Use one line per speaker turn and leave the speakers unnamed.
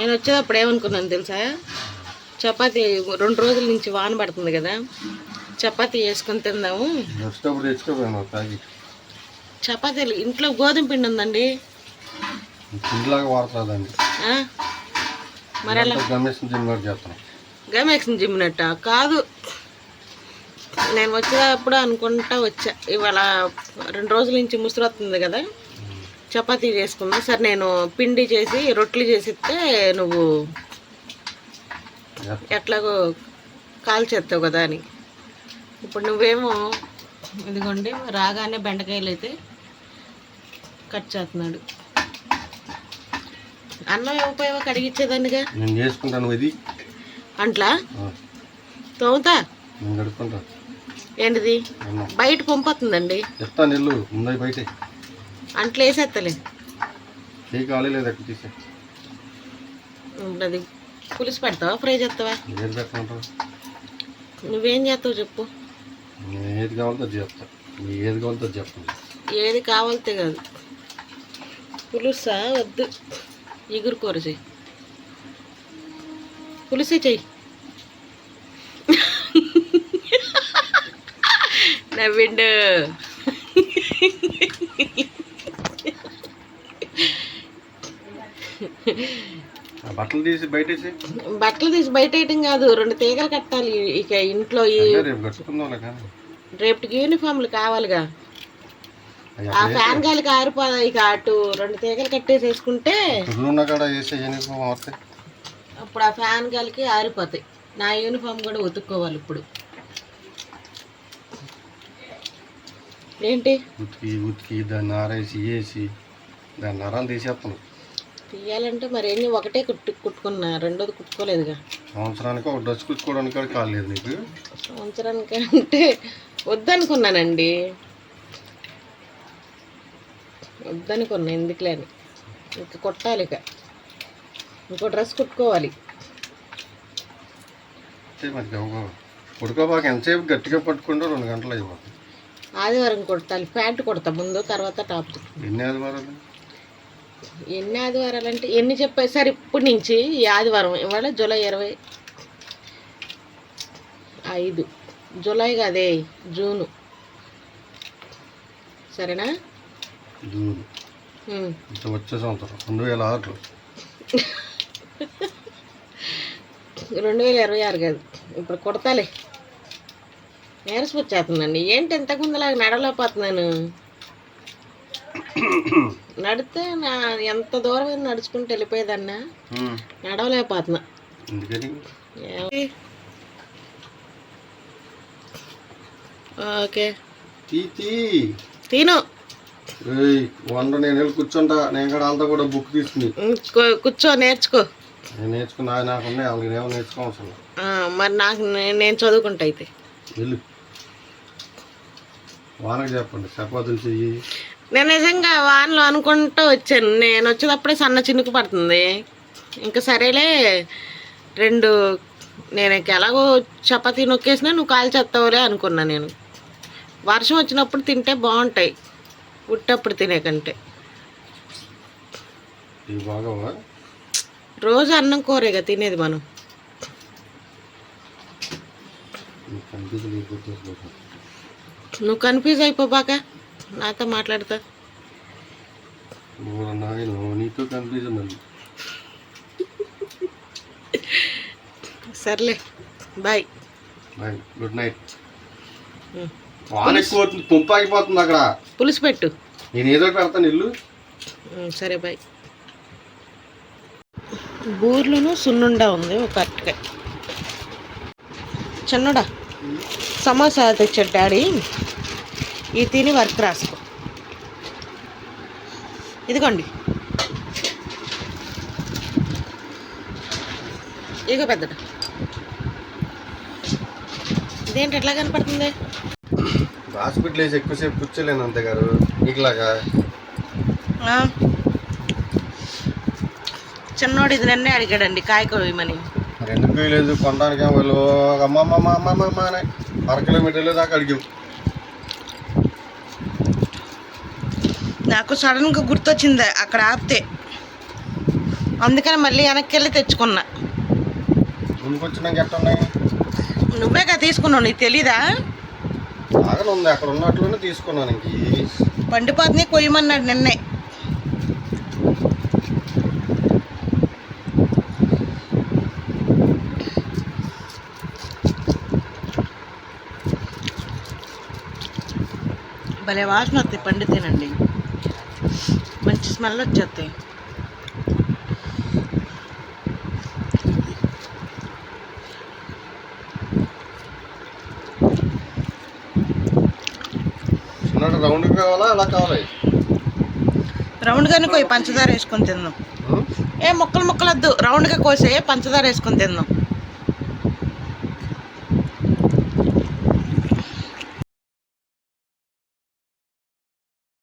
నేను వచ్చేటప్పుడు ఏమనుకున్నాను తెలుసా? చపాతీ రెండు రోజుల నుంచి వాన పడుతుంది కదా. చపాతీ వేసుకొని తిందాము. చపాతీలు ఇంట్లో గోధుమ పిండి ఉందండి? మరి అలా గమేక్స్ని జిమ్మినట్ట కాదు. నేను వచ్చేటప్పుడు అనుకుంటా వచ్చా. ఇవాళ రెండు రోజుల నుంచి ముసురు వస్తుంది కదా. చపాతీ చేసుకుందాం. సరే నేను పిండి చేసి రొట్టెలు చేసి ఇస్తే నువ్వు ఎట్లాగో కాల్ చేస్తావు కదా అని. ఇప్పుడు నువ్వేమో ఇదిగోండి రాగానే బెండకాయలు అయితే కట్ చేస్తున్నాడు. అన్నం ఇవ్వపోయావా కడిగిచ్చేదాన్నిగా?
నేను చేసుకుంటాను ఇది.
అంట్లా? తోముతా?
నేను కడుక్కుంటా.
ఏంటిది? బయట పంపొస్తుందండి
చెప్తాను ఇల్లు ముందై బయటే.
అంట్లో వేసేస్తలే
ఏ లేదు తీసే?
అది పులుసు పెడతావా? ఫ్రై చేస్తావా?
ఏది పెట్టమంటారు
నువ్వేం చేస్తావు చెప్పు.
ఏది కావాలో నీ ఏది కావాలో చెప్తాను
ఏది కావాలితే కాదు. పులుసా? వద్దు. ఇగురు కూర చెయ్యి పులుసే చెయ్యి నవ్విండు
బట్టలు తీసి బయటేసి?
బట్టలు తీసి బయట వేయటం కాదు రెండు తీగలు కట్టాలి. ఇక ఇంట్లో
రేపు
రేపటికి యూనిఫామ్లు కావాలిగా. ఆ ఫ్యాన్ గాలికి ఆరిపోదా ఇక అటు రెండు తీగలు కట్టేసేసుకుంటే అప్పుడు ఆ ఫ్యాన్ గాలికి ఆరిపోతాయి. నా యూనిఫామ్ కూడా ఉతుక్కోవాలి ఇప్పుడు. ఏంటి?
ఉతికి ఉతికి దాన్ని ఆరేసి వేసి దాన్ని నరాలు తీసేస్తాను
తీయాలంటే మరి ఏంటి ఒకటే కుట్టు కుట్టుకున్నా రెండోది కుట్టుకోలేదుగా.
సంవత్సరానికి ఒక డ్రెస్ కుచ్చుకోవడానికి కూడా కాలేదు నీకు?
సంవత్సరానికి అంటే వద్దనుకున్నానండి. వద్దనుకున్నా ఎందుకులే అని ఇంక కుట్టాలి ఇక. ఇంకో డ్రెస్ కుట్టుకోవాలి.
ఉడకబాక ఎంతసేపు గట్టిగా పట్టుకుంటే రెండు గంటలు అయిపోతుంది.
ఆదివారం కుడతాలి ప్యాంట్ కుడతా ముందు తర్వాత టాప్
ఎన్ని ఆదివారాలు?
ఎన్ని ఆదివారాలు అంటే ఎన్ని చెప్పాయి సార్ ఇప్పటి నుంచి ఈ ఆదివారం ఇవాళ జూలై ఇరవై ఐదు. జూలై కాదే జూను. సరేనా?
వచ్చే సంవత్సరం రెండు వేల ఆరులో.
రెండు వేల ఇరవై ఆరు కాదు ఇప్పుడు కుడతాలే. నీరసం వచ్చేస్తుందండి ఏంటి ఇంతకుముందులాగా నడలేకపోతున్నాను నడితే నా ఎంత దూరం నడుచుకుంటూ వెళ్ళిపోయేదన్నా. నడవలేకపోతున్నా. ఓకే. తిను.
వంద నేను వెళ్ళి కూర్చుంటా. నేను కూడా వాళ్ళతో కూడా బుక్ తీసుకుని.
కూర్చో నేర్చుకో.
నేను నేర్చుకున్నా నాకు ఉన్నాయి. వాళ్ళకి ఏమో నేర్చుకోవాల్సిన
ఆ, మరి నాకు నేను చదువుకుంటా అయితే.
వెళ్ళు. వానకు చెప్పండి. చపాతీలు చెయ్యి.
నేను నిజంగా వానలో అనుకుంటూ వచ్చాను. నేను వచ్చేటప్పుడే సన్న చినుకు పడుతుంది. ఇంకా సరేలే రెండు నేను ఎలాగో చపాతీ నొక్కేసినా నువ్వు కాల్ చేస్తావులే అనుకున్నా నేను. వర్షం వచ్చినప్పుడు తింటే బాగుంటాయి. ఉట్టప్పుడు తినే కంటే. రోజు అన్నం కూరేగా తినేది మనం. నువ్వు కన్ఫ్యూజ్ అయిపోబాక? నాతో మాట్లాడతా.
నీతో కన్ఫ్యూజ్ మళ్ళీ
సర్లే బాయ్.
Bye good night. వాన ఎక్కువ అవుతుంది తుంప ఆగిపోతుంది అక్కడ.
పులుసు పెట్టు.
నేను ఏదో పెడతాను ఇల్లు.
సరే బాయ్. బూర్లోను సున్నుండా ఉంది ఒక అట్టకాయ చిన్నడా సమోసా తెచ్చాడు డాడీ. ఇది తిని వర్క్ రాసుకో. ఇదిగోండి. ఇదిగో పెద్దడా ఇదేంటి ఎట్లా కనపడుతుంది?
హాస్పిటల్ వేసి ఎక్కువసేపు కూర్చోలేను అంతే గారు నీకులాగా
ఆ. చిన్నోడు ఇది నన్నే అడిగాడండి కాయ కోయమని.
ఎందుకు లేదు కొనడానికి వీళ్ళు అమ్మమ్మ అమ్మమ్మ అమ్మ అని అర కిలోమీటర్ల దాకా అడిగావు
నాకు సడన్గా గుర్తొచ్చింది అక్కడ ఆపితే. అందుకని మళ్ళీ వెనక్కి వెళ్ళి తెచ్చుకున్నా నువ్వేగా తీసుకున్నావు నీకు తెలీదా?
ఉంది అక్కడ ఉన్నట్లునే తీసుకున్నాను
కొయ్యమన్నాడు నిన్నే. భలే వాసన వస్తాయి పండితేనండి. స్మెల్ వచ్చేస్తాయి
రౌండ్ కావాలా అలా కావాలి?
రౌండ్గానే కొయ్యి పంచదార వేసుకొని తిందాం? ఏ ముక్కలు ముక్కలు వద్దు రౌండ్గా కోసే పంచదార వేసుకొని తిందాం.